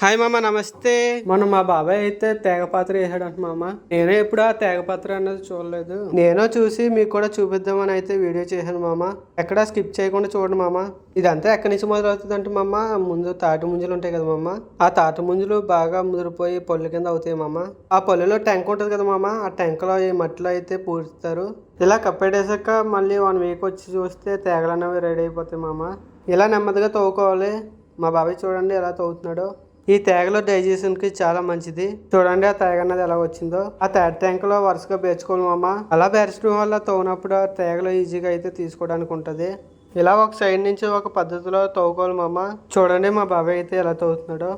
Hi మామ నమస్తే మొన్న మా బాబాయ్ అయితే తేగ పాత్ర వేసాడంట మామ. నేనే ఎప్పుడు ఆ తేగ పాత్ర అన్నది చూడలేదు. నేను చూసి మీకు కూడా చూపిద్దామని అయితే వీడియో చేశాను మామ. ఎక్కడ స్కిప్ చేయకుండా చూడండి మామ. ఇదంతా ఎక్కడి నుంచి మొదలవుతుంది అంటే మామ ముందు తాటి ముంజలు ఉంటాయి కదా మామ. ఆ తాటి ముంజలు బాగా ముదిరిపోయి పళ్ళు కింద అవుతాయి మామ. ఆ పళ్ళులో టెంక్ ఉంటుంది కదా మామ ఆ టెంకలో ఈ మట్టిలో అయితే పూడుస్తారు ఇలా కప్పెట్టేసాక మళ్ళీ వన్ వీక్ వచ్చి చూస్తే తేగలు అనేవి రెడీ అయిపోతాయి మామ. ఇలా నెమ్మదిగా తవ్వుకోవాలి మా బాబాయ్ చూడండి ఎలా తవ్వుతున్నాడో ఈ తేగలో డైజెషన్కి చాలా మంచిది. చూడండి ఆ తేగ అన్నది ఎలా వచ్చిందో. ఆ తేగ ట్యాంక్లో వరుసగా పేర్చుకోవాలి అలా పేర్చడం వల్ల తోనప్పుడు ఆ తేగలో ఈజీగా అయితే తీసుకోవడానికి ఉంటుంది. ఇలా ఒక సైడ్ నుంచి ఒక పద్ధతిలో తవ్వుకోవాలి మామ. చూడండి మా బాబాయ్ అయితే ఎలా తవ్వుతున్నాడో.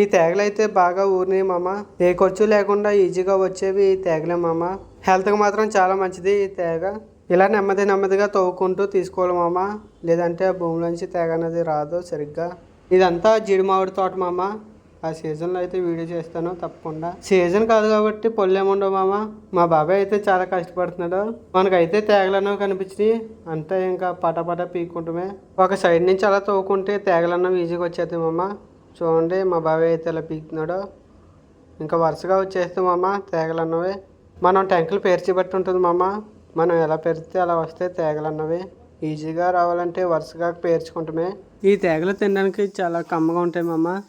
ఈ తేగలు అయితే బాగా ఊరినాయి మామ. ఏ ఖర్చు లేకుండా ఈజీగా వచ్చేవి ఈ తేగలే మామ. హెల్త్కి మాత్రం చాలా మంచిది ఈ తేగ. ఇలా నెమ్మది నెమ్మదిగా తవ్వుకుంటూ తీసుకోవాలి మామ. లేదంటే ఆ భూమిలోంచి తేగ అనేది రాదు సరిగ్గా. ఇదంతా జీడి మామిడి తోట మామ. ఆ సీజన్లో అయితే వీడియో చేస్తాను తప్పకుండా. సీజన్ కాదు కాబట్టి పళ్ళు ఏముండవు మామ. మా బాబాయ్ అయితే చాలా కష్టపడుతున్నాడు. మనకైతే తేగలన్నో కనిపించినాయి. అంతా ఇంకా పటపట పీక్కుంటమే ఒక సైడ్ నుంచి అలా తవ్వుకుంటే తేగలన్నం ఈజీగా వచ్చేది మామ. చూడండి మా బాబాయ్ అయితే ఇలా పీకుతున్నాడో. ఇంకా వరుసగా వచ్చేస్తే మామ తేగలు అన్నవి మనం ట్యాంకులు పేర్చి బట్టి ఉంటుంది మామ. మనం ఎలా పెరిస్తే అలా వస్తే తేగలు అన్నవి ఈజీగా రావాలంటే వరుసగా పేర్చుకుంటామే. ఈ తేగలు తినడానికి చాలా కమ్మగా ఉంటాయి మామ.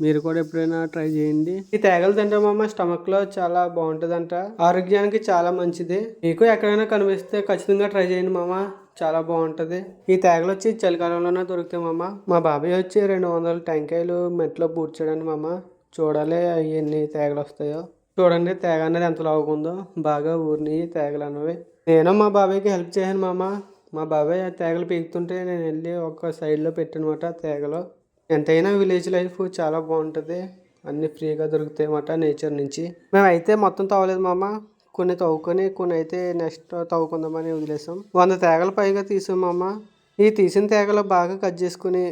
మీరు కూడా ఎప్పుడైనా ట్రై చేయండి. ఈ తేగలు తింటే మామ స్టమక్లో చాలా బాగుంటుందంట. ఆరోగ్యానికి చాలా మంచిది. మీకు ఎక్కడైనా కనిపిస్తే ఖచ్చితంగా ట్రై చేయండి మామ. చాలా బాగుంటుంది. ఈ తేగలు వచ్చి చలికాలంలోనే దొరుకుతాయి మామ. మా బాబాయ్ వచ్చి రెండు వందల టెంకాయలు మెట్లో పూడ్చాడని మామ. చూడాలి అవి ఎన్ని తేగలు వస్తాయో. చూడండి తేగ అనేది ఎంత లాగుందో బాగా ఊరినాయి తేగలు అన్నవి. నేను మా బాబాయ్కి హెల్ప్ చేయను మామ. మా బాబాయ్ ఆ తేగలు పీకుతుంటే నేను వెళ్ళి ఒక సైడ్లో పెట్టనమాట తేగలో. ఎంతైనా విలేజ్ లైఫ్ చాలా బాగుంటుంది. అన్నీ ఫ్రీగా దొరుకుతాయి అన్నమాట నేచర్ నుంచి. మేమైతే మొత్తం తవ్వలేదు మామ. కొన్ని తవ్వుకొని కొన్ని అయితే నెక్స్ట్ తవ్వుకుందామని వదిలేసాం. వంద తేగలు పైగా తీసామమ్మ ఈ తీసిన తేగలు బాగా కట్ చేసుకుని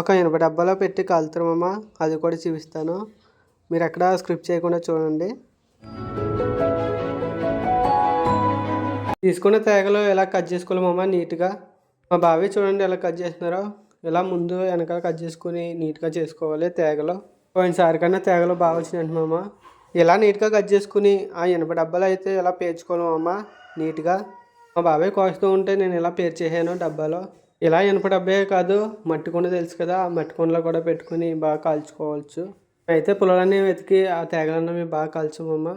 ఒక ఎనభై డబ్బాలో పెట్టి కాలుతారు అది కూడా చూపిస్తాను. మీరు ఎక్కడ స్క్రిప్ట్ చేయకుండా చూడండి. తీసుకున్న తేగలు ఎలా కట్ చేసుకోవాలి నీట్గా. మా బావి చూడండి ఎలా కట్ చేస్తున్నారో. ఇలా ముందు వెనకాల కట్ చేసుకుని నీట్గా చేసుకోవాలి తేగలు. పోయినసారి కన్నా తేగలు బాగా వచ్చినాయంట మామ. ఇలా నీట్గా కట్ చేసుకుని ఆ ఇనుప డబ్బాలు అయితే ఇలా పేర్చుకోవాలి మామ నీట్గా. మా బాబాయ్ కోస్తూ ఉంటే నేను ఇలా పేర్చేసాను డబ్బాలో. ఇలా ఇనుప డబ్బే కాదు మట్టి కుండ తెలుసు కదా ఆ మట్టి కుండలో కూడా పెట్టుకుని బాగా కాల్చుకోవచ్చు. అయితే పుల్లలన్నీ వెతికి ఆ తేగలన్నీ బాగా కాల్చామమ్మ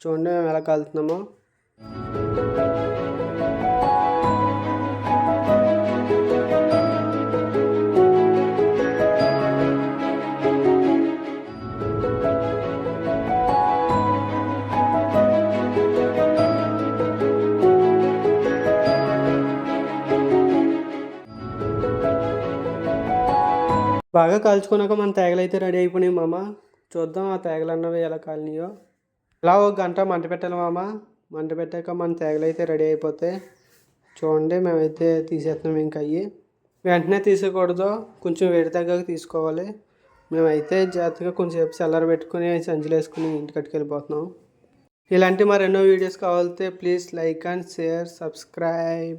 చూడండి మేము ఎలా కాలుతున్నామో. బాగా కాల్చుకున్నాక మన తేగలు అయితే రెడీ అయిపోయినాయి మామ. చూద్దాం ఆ తేగలు అన్నవి ఎలా కాలినాయో. ఇలా ఒక గంట మంట పెట్టాలి మామ. మంట పెట్టాక మన తేగలు అయితే రెడీ అయిపోతే చూడండి మేమైతే తీసేస్తున్నాం ఇంకా అయ్యి. వెంటనే తీసుకోకూడదు కొంచెం వేడి తగ్గాక తీసుకోవాలి. మేమైతే జాగ్రత్తగా కొంచెంసేపు చల్లార పెట్టుకుని సంచులు వేసుకుని ఇంటికి వెళ్ళిపోతున్నాం. ఇలాంటి మరెన్నో videos కావాలితే please like and share subscribe.